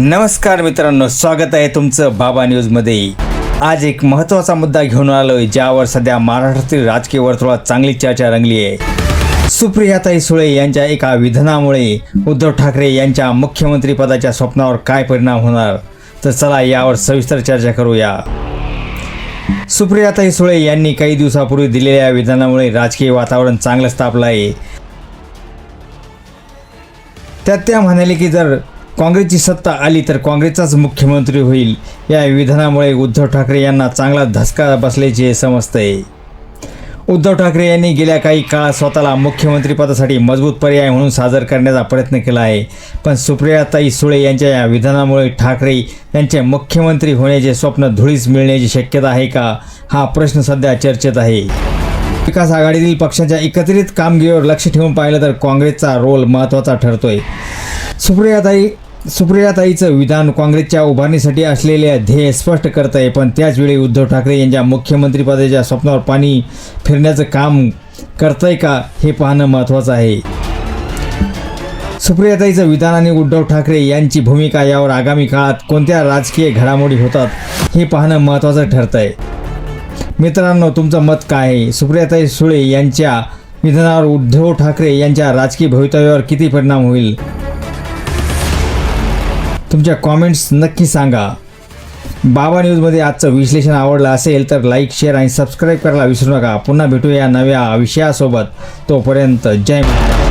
नमस्कार मित्रांनो स्वागत आहे तुमचं बाबा न्यूजमध्ये. आज एक महत्त्वाचा मुद्दा घेऊन आलोय ज्यावर सध्या महाराष्ट्रातील राजकीय वर्तुळात चांगली चर्चा रंगली आहे. सुप्रियाताई सुळे यांच्या एका विधानामुळे उद्धव ठाकरे यांच्या मुख्यमंत्री पदाच्या स्वप्नावर काय परिणाम होणार? तर चला यावर सविस्तर चर्चा करूया. सुप्रियाताई सुळे यांनी काही दिवसापूर्वी दिलेल्या विधानामुळे राजकीय वातावरण चांगलंच तापलं आहे. त्यात त्या म्हणाले की जर काँग्रेसची सत्ता आली तर काँग्रेसचाच मुख्यमंत्री होईल. या विधानामुळे उद्धव ठाकरे यांना चांगला धसका बसल्याचे समजतंय. उद्धव ठाकरे यांनी गेल्या काही काळात स्वतःला मुख्यमंत्रीपदासाठी मजबूत पर्याय म्हणून सादर करण्याचा प्रयत्न केला आहे. पण सुप्रियाताई सुळे यांच्या या विधानामुळे ठाकरे यांचे मुख्यमंत्री होण्याचे स्वप्न धुळीस मिळण्याची शक्यता आहे का? हा प्रश्न सध्या चर्चेत आहे. विकास आघाडीतील पक्षांच्या एकत्रित कामगिरीवर लक्ष ठेवून पाहिलं तर काँग्रेसचा रोल महत्त्वाचा ठरतोय. सुप्रियाताई सुप्रियाताईचं विधान काँग्रेसच्या उभारणीसाठी असलेले ध्येय स्पष्ट करत आहे पण त्याचवेळी उद्धव ठाकरे यांच्या मुख्यमंत्रीपदाच्या स्वप्नावर पाणी फिरण्याचं काम करतंय का हे पाहणं महत्त्वाचं आहे. सुप्रियाताईचं विधान आणि उद्धव ठाकरे यांची भूमिका यावर आगामी काळात कोणत्या राजकीय घडामोडी होतात हे पाहणं महत्त्वाचं ठरतं आहे. मित्रांनो तुमचं मत काय आहे? सुप्रियाताई सुळे यांच्या विधानावर उद्धव ठाकरे यांच्या राजकीय भवितव्यावर किती परिणाम होईल? तुमच्या कॉमेंट्स नक्की सांगा. बाबा न्यूजमध्ये आजचं विश्लेषण आवडलं असेल तर लाईक शेअर आणि सबस्क्राईब करायला विसरू नका. पुन्हा भेटूया नव्या विषयासोबत. तोपर्यंत जय महाराज.